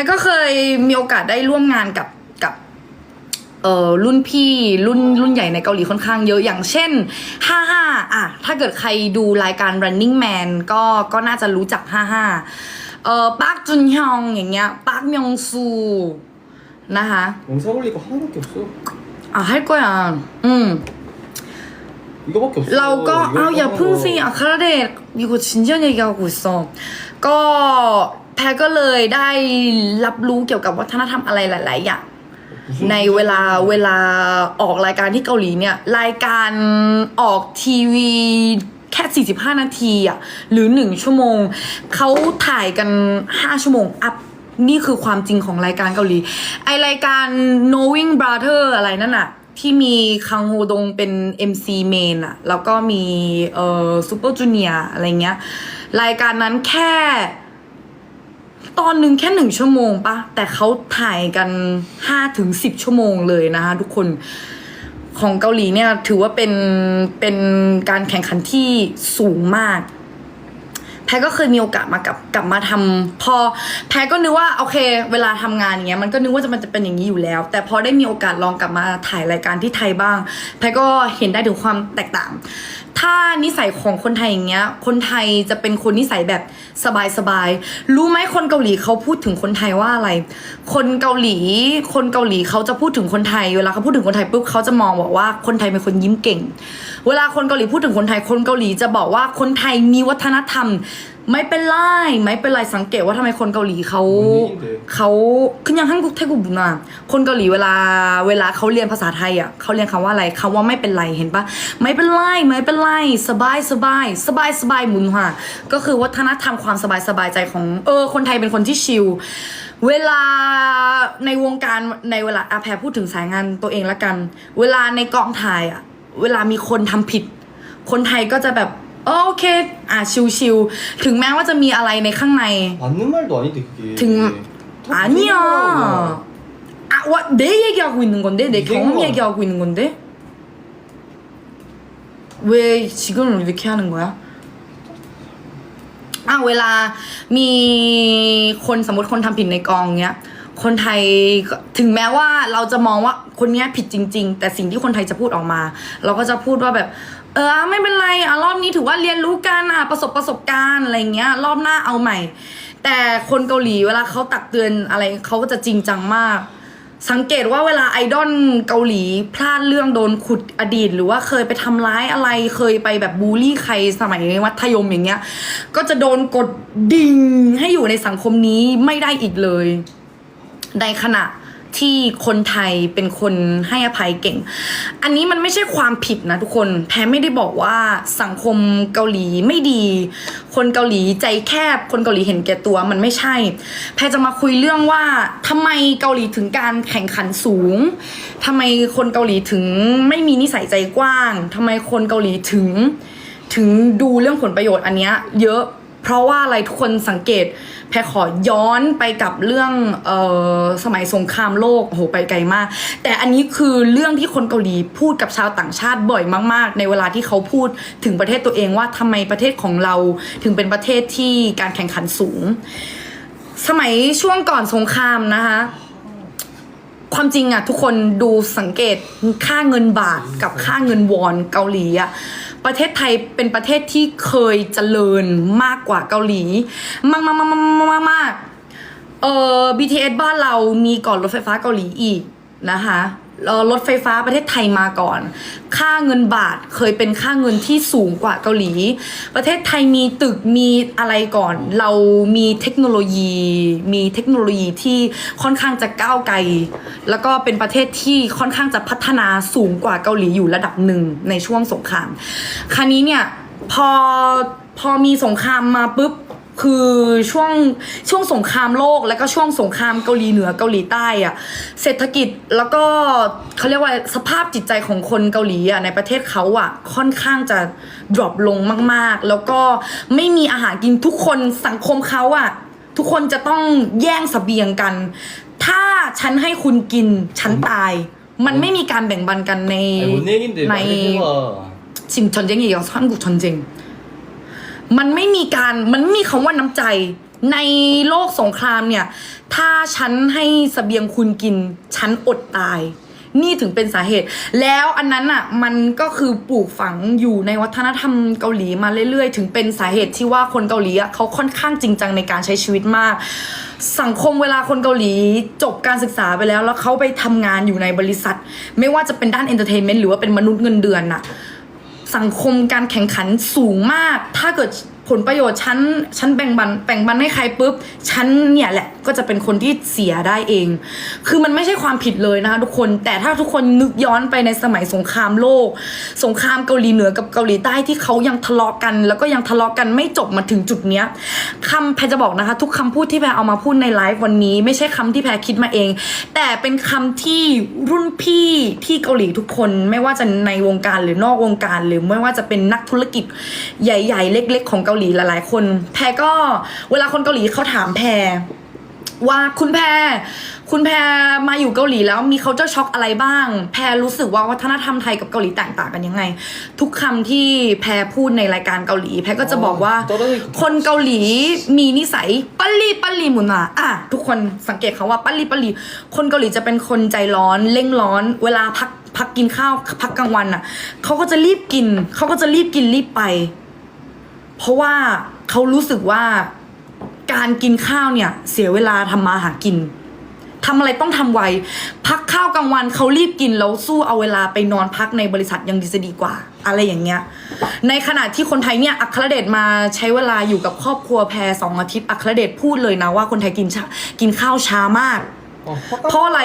ยก็เคยมีโอกาสได้ร่วมงานกับกับ เอ่อรุ่นพี่รุ่นรุ่นใหญ่ในเกาหลีค่อนข้างเยอะอย่างเช่น 55อ่ะถ้าเกิดใครดูรายการ running man ก็ก็น่าจะรู้จัก 55เอ่อปาร์คจุนฮยองอย่างเงี้ยปาร์คมยองซูนะคะ 영상 올릴 거 하나밖에 없어. อ่ะให้ก็อ่ะอืม 이거밖에 없어. เราก็ 이거 เอาอย่า 하나로. พึ่งสิอัครเดชอยู่กับชินเจียนยาวกุศลก็แพรก็เลยได้รับรู้เกี่ยวกับวัฒนธรรมอะไรหลาย ๆ อย่าง 무슨 ในเวลาเวลาออกรายการที่เกาหลีเนี่ย รายการออกทีวีแค่ 45 นาทีอะหรือ 1 ชั่วโมง เขาถ่ายกัน 5 ชั่วโมง อัพ นี่คือความจริงของรายการเกาหลี ไอรายการ knowing brother อะไรนั่นอะ ที่มีคังโฮดงเป็น MC main อะแล้วก็มีเอ่อซูเปอร์จูเนียอะไรเงี้ย รายการนั้นแค่ ตอนหนึ่งแค่หนึ่งชั่วโมงปะแต่เขาถ่ายกันห้าถึงสิบชั่วโมงเลยนะคะทุกคนของเกาหลีเนี่ยถือว่าเป็นเป็นการแข่งขันที่สูงมาก แพรก็เคยมีโอกาสมากลับกลับมาทำพอแพรก็นึกว่าโอเค เวลาทำงานอย่างเงี้ยมันก็นึกว่าจะมันจะเป็นอย่างนี้อยู่แล้ว แต่พอได้มีโอกาสลองกลับมาถ่ายรายการที่ไทยบ้าง แพรก็เห็นได้ถึงความแตกต่าง ถ้านิสัยของคนไทยอย่างเงี้ย คนไทยจะเป็นคนนิสัยแบบสบายๆ รู้ไหมคนเกาหลีเขาพูดถึงคนไทยว่าอะไร คนเกาหลี คนเกาหลีเขาจะพูดถึงคนไทย เวลาเขาพูดถึงคนไทยปุ๊บเขาจะมองบอกว่าคนไทยเป็นคนยิ้มเก่ง เวลาคนเกาหลีพูดถึงคนไทย คนเกาหลีจะบอกว่าคนไทยมีวัฒนธรรม ไม่เป็นไรไม่เป็นไรสังเกตว่าทำไมคนเกาหลีเขาเขาคือยังฮั่นกุกไทยกุบุนาคนเกาหลีเวลาเวลาเขาเรียนภาษาไทยอะเขาเรียนคำว่าอะไรคำว่าไม่เป็นไรเห็นปะไม่เป็นไรไม่เป็นไรสบายสบายสบายสบายหมุนค่ะก็คือวัฒนธรรมความสบายสบายใจของเออคนไทยเป็นคนที่ชิลเวลาในวงการในเวลาอาแพรพูดถึงสายงานตัวเองละกัน เวลาในกองถ่ายอะเวลามีคนทำผิด คนไทยก็จะแบบ โอเค อ่ะชิวๆถึงแม้ว่าจะมีอะไรในข้างใน 맞는 말도 아닌데 그게. 등 다 아니야. 무슨 말이야. 아, 와, 내 얘기하고 있는 건데, 내 이게 경험 뭐- 얘기하고 있는 건데. 왜 지금 이렇게 하는 거야? อ่ะเวลามีคนสมมติคนทำผิดในกองเนี้ย คนไทยก็ถึงแม้ว่าเราจะมองว่าคนเนี้ยผิดจริง ๆ แต่สิ่งที่คนไทยจะพูดออกมา เราก็จะพูดว่าแบบ เออไม่เป็นไรอะรอบนี้ถือว่าเรียนรู้กันอะประสบประสบการณ์อะไรเงี้ย รอบหน้าเอาใหม่ แต่คนเกาหลีเวลาเขาตักเตือนอะไรเขาก็จะจริงจังมาก สังเกตว่าเวลาไอดอลเกาหลีพลาดเรื่องโดนขุดอดีต หรือว่าเคยไปทำร้ายอะไรเคยไปแบบบูลลี่ใครสมัยมัธยมอย่างเงี้ย ก็จะโดนกดดิ่งให้อยู่ในสังคมนี้ไม่ได้อีกเลย ในขณะ ที่คนไทยเป็นคนให้อภัยเก่ง อันนี้มันไม่ใช่ความผิดนะทุกคนแพ้ไม่ได้บอกว่าสังคมเกาหลีไม่ดี คนเกาหลีใจแคบ คนเกาหลีเห็นแก่ตัวมันไม่ใช่ แพรจะมาคุยเรื่องว่าทำไมเกาหลีถึงการแข่งขันสูงทำไมคนเกาหลีถึงไม่มีนิสัยใจกว้างทำไมคนเกาหลีถึง ถึงดูเรื่องผลประโยชน์อันเนี้ยเยอะ เพราะว่าอะไรทุกคนสังเกต แพรขอย้อนไปกับเรื่องเออสมัยสงครามโลกโหไปไกลมาก แต่อันนี้คือเรื่องที่คนเกาหลีพูดกับชาวต่างชาติบ่อยมาก ๆ ในเวลาที่เขาพูดถึงประเทศตัวเองว่าทำไมประเทศของเราถึงเป็นประเทศที่การแข่งขันสูง สมัยช่วงก่อนสงครามนะคะความจริงอะทุกคนดูสังเกตค่าเงินบาทกับค่าเงินวอนเกาหลีอะ ประเทศไทยเป็นประเทศที่เคยเจริญมากกว่าเกาหลี มากมากมากมากมากมากเออ BTS บ้านเรามีก่อนรถไฟฟ้าเกาหลีอีกนะคะ รถไฟฟ้าประเทศไทยมาก่อน ค่าเงินบาทเคยเป็นค่าเงินที่สูงกว่าเกาหลี ประเทศไทยมีตึกมีอะไรก่อน เรามีเทคโนโลยี มีเทคโนโลยีที่ค่อนข้างจะก้าวไกล แล้วก็เป็นประเทศที่ค่อนข้างจะพัฒนาสูงกว่าเกาหลีอยู่ระดับหนึ่งในช่วงสงคราม คราวนี้เนี่ยพอพอมีสงครามมาปุ๊บ คือช่วงช่วงสงครามโลกแล้วก็ช่วงสงครามเกาหลีเหนือเกาหลีใต้อะเศรษฐกิจแล้วก็เขาเรียกว่าสภาพจิตใจของคนเกาหลีอะในประเทศเขาอะค่อนข้างจะ drop ลงมาก ๆ แล้วก็ไม่มีอาหารกินทุกคนสังคมเขาอะทุกคนจะต้องแย่งเสบียงกัน ถ้าฉันให้คุณกินฉันตาย มันไม่มีการแบ่งปันกันใน 아니, 못 얘긴데 ใน 말해봐. ชิมชนเจงอีกอย่ มันไม่มีการมันไม่มีคำว่าน้ำใจ ในโลกสงครามเนี่ย ถ้าฉันให้สเสบียงคุณกิน ฉันอดตาย นี่ถึงเป็นสาเหตุ แล้วอันนั้นอะมันก็คือปลูกฝังอยู่ในวัฒนธรรมเกาหลีมาเรื่อยๆ ถึงเป็นสาเหตุที่ว่าคนเกาหลีอะเขาค่อนข้างจริงจังในการใช้ชีวิตมาก สังคมเวลาคนเกาหลีจบการศึกษาไปแล้ว แล้วเขาไปทำงานอยู่ในบริษัท ไม่ว่าจะเป็นด้านเอนเตอร์เทนเมนต์หรือว่าเป็นมนุษย์เงินเดือนน่ะ สังคมการแข่งขันสูงมาก ถ้าเกิดผลประโยชน์ฉันฉันแบ่งบันแบ่งบันให้ใครปุ๊บฉันเนี่ยแหละ ก็จะเป็นคนที่เสียได้เอง คือมันไม่ใช่ความผิดเลยนะคะทุกคน แต่ถ้าทุกคนนึกย้อนไปในสมัยสงครามโลก สงครามเกาหลีเหนือกับเกาหลีใต้ที่เขายังทะเลาะกัน แล้วก็ยังทะเลาะกันไม่จบมาถึงจุดเนี้ยคำแพรจะบอกนะคะ ทุกคำพูดที่แพรเอามาพูดในไลฟ์วันนี้ไม่ใช่คำที่แพรคิดมาเอง แต่เป็นคำที่รุ่นพี่ที่เกาหลีทุกคนไม่ว่าจะในวงการหรือนอกวงการหรือไม่ว่าจะเป็นนักธุรกิจใหญ่ ๆ เล็ก ๆ ของเกาหลีหลายๆ คน แพรก็เวลาคนเกาหลีเขาถามแพร ว่าคุณแพรคุณแพรมาอยู่เกาหลีแล้วมีเขาเจ้าช็อกอะไรบ้าง แพรรู้สึกว่าวัฒนธรรมไทยกับเกาหลีแตกต่างกันยังไง ทุกคำที่แพรพูดในรายการเกาหลี แพรก็จะบอกว่าตอนนั้นคนเกาหลีมีนิสัยปัลลีปัลลีหมุนมาอะทุกคนสังเกตเขาว่าปัลลีปัลลีคนเกาหลีจะเป็นคนใจร้อนเร่งร้อน เวลาพักพักกินข้าวพักกลางวันอะเขาก็จะรีบกินเขาก็จะรีบกินรีบไป เพราะว่าเขารู้สึกว่า การกินข้าวเนี่ยเสียเวลาทำมาหากินทำอะไรต้องทำไว พักข้าวกลางวันเขารีบกินแล้วสู้เอาเวลาไปนอนพักในบริษัทยังดีจะดีกว่า อะไรอย่างเงี้ย ในขณะที่คนไทยเนี่ยอัครเดชมาใช้เวลาอยู่กับครอบครัวแพรสองอาทิตย์อัครเดชพูดเลยนะว่าคนไทยกินช้ากินข้าวช้ามาก 어, เพราะอะไร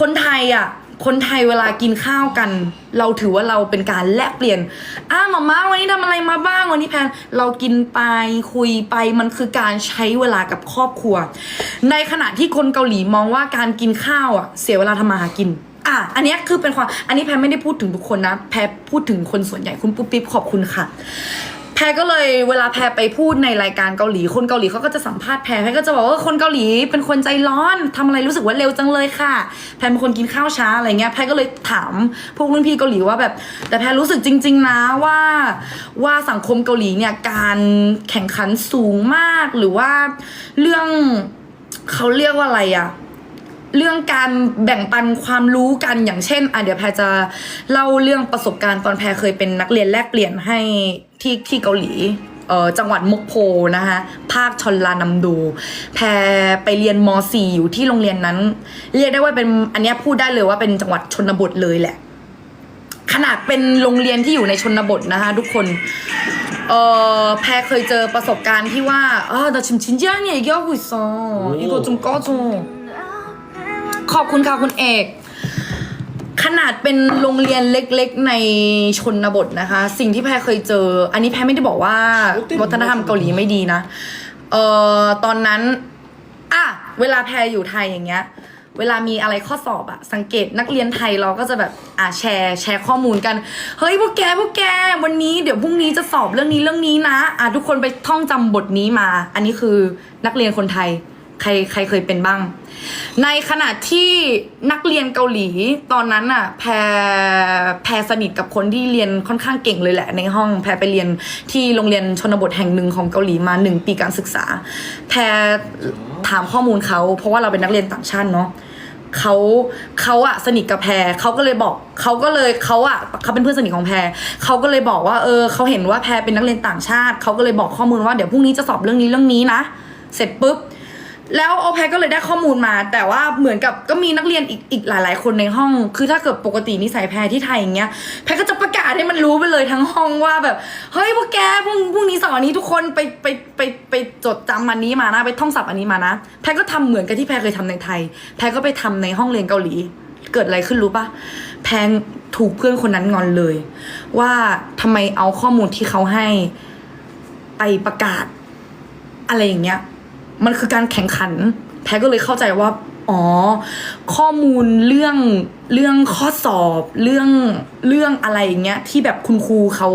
คนไทยอะ คนไทยเวลากินข้าวกัน เราถือว่าเราเป็นการแลกเปลี่ยนอ้าหมาม่าวันนี้ทำอะไรมาบ้างวันนี้แพนเรากินไปคุยไปมันคือการใช้เวลากับครอบครัว ในขณะที่คนเกาหลีมองว่าการกินข้าวอะเสียเวลาทำมาหากินอะอันนี้คือเป็นความ อันนี้แพรไม่ได้พูดถึงทุกคนนะ แพรพูดถึงคนส่วนใหญ่คุณปุ๊บปิ๊บขอบคุณค่ะ แพรก็เลยเวลาแพรไปพูดในรายการเกาหลีคนเกาหลีเขาก็จะสัมภาษณ์แพรแพรก็จะบอกว่าคนเกาหลีเป็นคนใจร้อนทำอะไรรู้สึกว่าเร็วจังเลยค่ะ แพรเป็นคนกินข้าวช้าอะไรเงี้ยแพรก็เลยถามพวกรุ่นพี่เกาหลีว่าแบบ แต่แพรรู้สึกจริง ๆ นะว่าว่าสังคมเกาหลีเนี่ยการแข่งขันสูงมากหรือว่าเรื่องเขาเรียกว่าอะไรอะ เรื่องการแบ่งปันความรู้กันอย่างเช่นอะเดี๋ยวแพรจะเล่าเรื่องประสบการณ์ตอนแพรเคยเป็นนักเรียนแลกเปลี่ยนให้ที่ที่เกาหลีเออจังหวัดมกโพนะคะภาคชนลานำดู แพรไปเรียนม .4 อยู่ที่โรงเรียนนั้น เรียกได้ว่าเป็นอันนี้พูดได้เลยว่าเป็นจังหวัดชนบทเลยแหละ ขนาดเป็นโรงเรียนที่อยู่ในชนบทนะคะทุกคนเออแพรเคยเจอประสบการณ์ที่ว่าเออแต่ฉันจริงเนี่ยเกี่ยอกุยซออีกตัวจุงกอจง ขอบคุณค่ะคุณเอก ขนาดเป็นโรงเรียนเล็กๆในชนบทนะคะ สิ่งที่แพรเคยเจอ อันนี้แพรไม่ได้บอกว่าวัฒนธรรมเกาหลีไม่ดีนะ เอ่อตอนนั้นอะเวลาแพรอยู่ไทยอย่างเงี้ย เวลามีอะไรข้อสอบอะสังเกตนักเรียนไทยเราก็จะแบบอะแชร์แชร์ข้อมูลกัน เฮ้ยพวกแกพวกแกวันนี้เดี๋ยวพรุ่งนี้จะสอบเรื่องนี้เรื่องนี้นะ อะทุกคนไปท่องจำบทนี้มา อันนี้คือนักเรียนคนไทย ใครใครเคยเป็นบ้าง ในขณะที่นักเรียนเกาหลี ตอนนั้นอะแพรแพรสนิทกับคนที่เรียนค่อนข้างเก่งเลยแหละ ในห้องแพรไปเรียนที่โรงเรียนชนบทแห่งหนึ่งของเกาหลีมาหนึ่งปีการศึกษา แพรถามข้อมูลเขาเพราะว่าเราเป็นนักเรียนต่างชาติเนาะเขาเขาอะสนิทกับแพรเขาก็เลยบอกเขาก็เลยเขาอะเขาเป็นเพื่อนสนิทของแพรเขาก็เลยบอกว่าเออเขาเห็นว่าแพรเป็นนักเรียนต่างชาติเขาก็เลยบอกข้อมูลว่าเดี๋ยวพรุ่งนี้จะสอบเรื่องนี้เรื่องนี้นะ เสร็จปุ๊บ แล้วโอแพก็เลยได้ข้อมูลมา แต่ว่าเหมือนกับก็มีนักเรียนอีกอีกหลาย ๆ คนในห้อง คือถ้าเกิดปกตินิสัยแพรที่ไทยอย่างเงี้ยแพรก็จะประกาศให้มันรู้ไปเลยทั้งห้องว่าแบบเฮ้ยพวกแกพรุ่งพรุ่งนี้สอนอันนี้ทุกคนไปไปไปไปจดจำอันนี้มานะไปท่องศัพท์อันนี้มานะแพรก็ทำเหมือนกับที่แพรเคยทำในไทย แพรก็ไปทำในห้องเรียนเกาหลี เกิดอะไรขึ้นรู้ปะแพงถูกเพื่อนคนนั้นงอนเลย ว่าทำไมเอาข้อมูลที่เขาให้ไปประกาศ อะไรอย่างเงี้ย มันคือการแข่งขัน แพรก็เลยเข้าใจว่า อ๋อ ข้อมูลเรื่องเรื่องข้อสอบเรื่องเรื่องอะไรอย่างเงี้ยที่แบบคุณครูเขา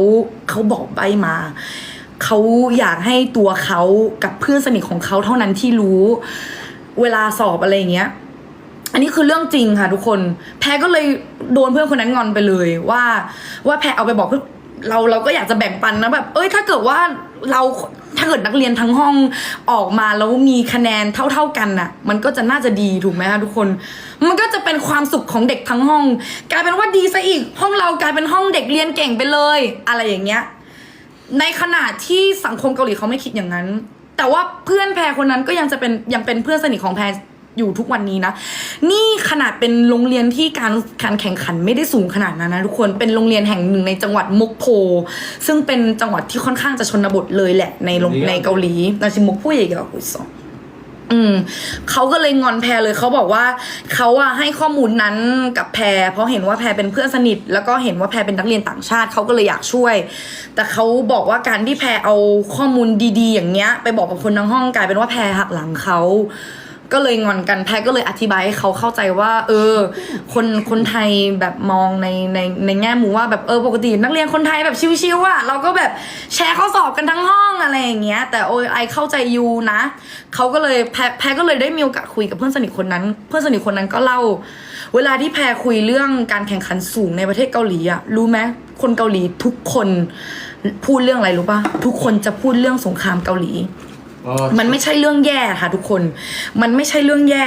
เขาบอกใบมาเขาอยากให้ตัวเขากับเพื่อนสนิทของเขาเท่านั้นที่รู้ เวลาสอบอะไรอย่างเงี้ย อันนี้คือเรื่องจริงค่ะทุกคน แพรก็เลยโดนเพื่อนคนนั้นงอนไปเลยว่า ว่าแพรเอาไปบอกเพื่อน เราเราก็อยากจะแบ่งปันนะแบบ เอ้ยถ้าเกิดว่าเราถ้าเกิดนักเรียนทั้งห้องออกมาแล้วมีคะแนนเท่า ๆกันน่ะ มันก็จะน่าจะดีถูกไหมคะทุกคน มันก็จะเป็นความสุขของเด็กทั้งห้อง กลายเป็นว่าดีซะอีก ห้องเรากลายเป็นห้องเด็กเรียนเก่งไปเลย อะไรอย่างเงี้ย ในขณะที่สังคมเกาหลีเขาไม่คิดอย่างนั้น แต่ว่าเพื่อนแพรคนนั้นก็ยังจะเป็นยังเป็นเพื่อนสนิทของแพร อยู่ทุกวันนี้นะ นี่ขนาดเป็นโรงเรียนที่การการแข่งขันไม่ได้สูงขนาดนั้นนะทุกคนเป็นโรงเรียนแห่งหนึ่งในจังหวัดมกโพซึ่งเป็นจังหวัดที่ค่อนข้างจะชนบทเลยแหละในโรงในเกาหลีนาชิมกพูดอย่างเงี้ยกุยซองอืมเขาก็เลยงอนแพรเลยเขาบอกว่าเขาอะให้ข้อมูลนั้นกับแพร เพราะเห็นว่าแพรเป็นเพื่อนสนิท แล้วก็เห็นว่าแพรเป็นนักเรียนต่างชาติเขาก็เลยอยากช่วย แต่เขาบอกว่าการที่แพรเอาข้อมูลดี ๆ อย่างเงี้ย ไปบอกกับคนทั้งห้องกลายเป็นว่าแพรหักหลังเขา ก็เลยงอนกันแพรก็เลยอธิบายให้เขาเข้าใจว่า เออ คนคนไทยแบบมองในในในแง่มุมว่าแบบเออปกติ นักเรียนคนไทยแบบชิวๆอะเราก็แบบแชร์ข้อสอบกันทั้งห้องอะไรอย่างเงี้ย แต่โอ้ยไอเข้าใจยูนะเขาก็เลยแพรแพก็เลยได้มีโอกาสคุยกับเพื่อนสนิทคนนั้น เพื่อนสนิทคนนั้นก็เล่า เวลาที่แพคุยเรื่องการแข่งขันสูงในประเทศเกาหลีอะรู้ไหมคนเกาหลีทุกคนพูดเรื่องอะไรรู้ปะทุกคนจะพูดเรื่องสงครามเกาหลี มันไม่ใช่เรื่องแย่ค่ะทุกคน มันไม่ใช่เรื่องแย่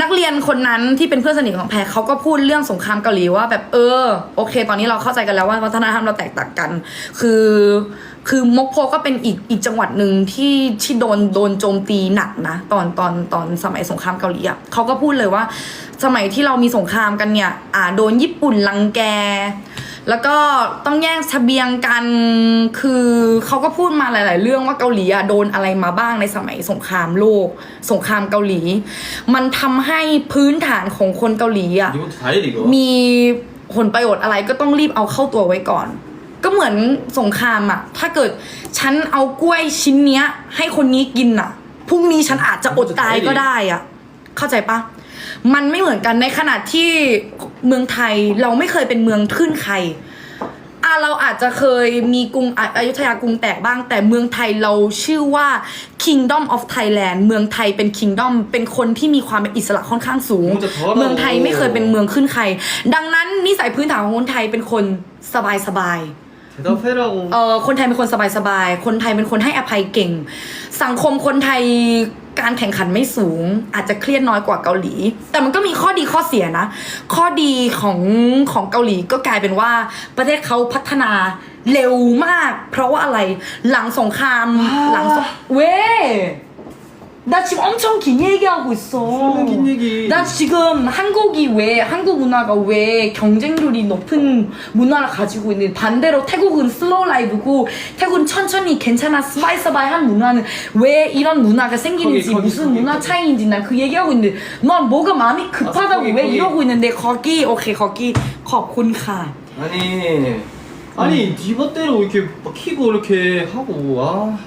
นักเรียนคนนั้นที่เป็นเพื่อนสนิทของแพรเขาก็พูดเรื่องสงครามเกาหลีว่าแบบเออ โอเค ตอนนี้เราเข้าใจกันแล้วว่าวัฒนธรรมเราแตกต่างกัน คือคือมกโพก็เป็นอีกอีกจังหวัดหนึ่งที่ที่โดนโดนโจมตีหนักนะ ตอนตอนตอนสมัยสงครามเกาหลีอะเขาก็พูดเลยว่า สมัยที่เรามีสงครามกันเนี่ยอ่าโดนญี่ปุ่นลังแก แล้วก็ต้องแย่งเบียงกัน คือเขาก็พูดมาหลาย ๆ เรื่องว่าเกาหลีอะโดนอะไรมาบ้างในสมัยสงครามโลก สงครามเกาหลี มันทำให้พื้นฐานของคนเกาหลีอะมีผลประโยชน์อะไรก็ต้องรีบเอาเข้าตัวไว้ก่อน ก็เหมือนสงครามอะถ้าเกิดฉันเอากล้วยชิ้นเนี้ย ให้คนนี้กินอะพรุ่งนี้ฉันอาจจะอดตายก็ได้อะเข้าใจปะ มันไม่เหมือนกันในขณะที่เมืองไทยเราไม่เคยเป็นเมืองขึ้นใครอะเราอาจจะเคยมีกรุงอยุธยากรุงแตกบ้าง แต่เมืองไทยเราชื่อว่า Kingdom of Thailand เมืองไทยเป็น Kingdom เป็นคนที่มีความเป็นอิสระค่อนข้างสูง เมืองไทยไม่เคยเป็นเมืองขึ้นใคร ดังนั้นนิสัยพื้นฐานของคนไทยเป็นคนสบายสบายเออคนไทยเป็นคนสบายสบายคนไทยเป็นคนให้อภัยเก่ง สังคมคนไทย การแข่งขันไม่สูง อาจจะเครียดน้อยกว่าเกาหลี แต่มันก็มีข้อดีข้อเสียนะ ข้อดีของของเกาหลีก็กลายเป็นว่าประเทศเขาพัฒนาเร็วมาก เพราะว่าอะไรหลังสงครามหลังเว้ 나 지금 엄청 긴 얘기하고 있어. 긴 얘기. 나 지금 한국이 왜, 한국 문화가 왜 경쟁률이 높은 문화를 가지고 있는 반대로 태국은 슬로우 라이브고 태국은 천천히 괜찮아 스바이스바이 한 문화는 왜 이런 문화가 생기는지 거기, 거기, 무슨 거기, 문화 거기. 차이인지 난 그 얘기하고 있는데 넌 뭐가 마음이 아, 급하다고 거기, 왜 거기. 이러고 있는데 거기, 오케이, 거기, 거군카. 아니 아니 니 멋대로 이렇게 막 키고 이렇게 하고 아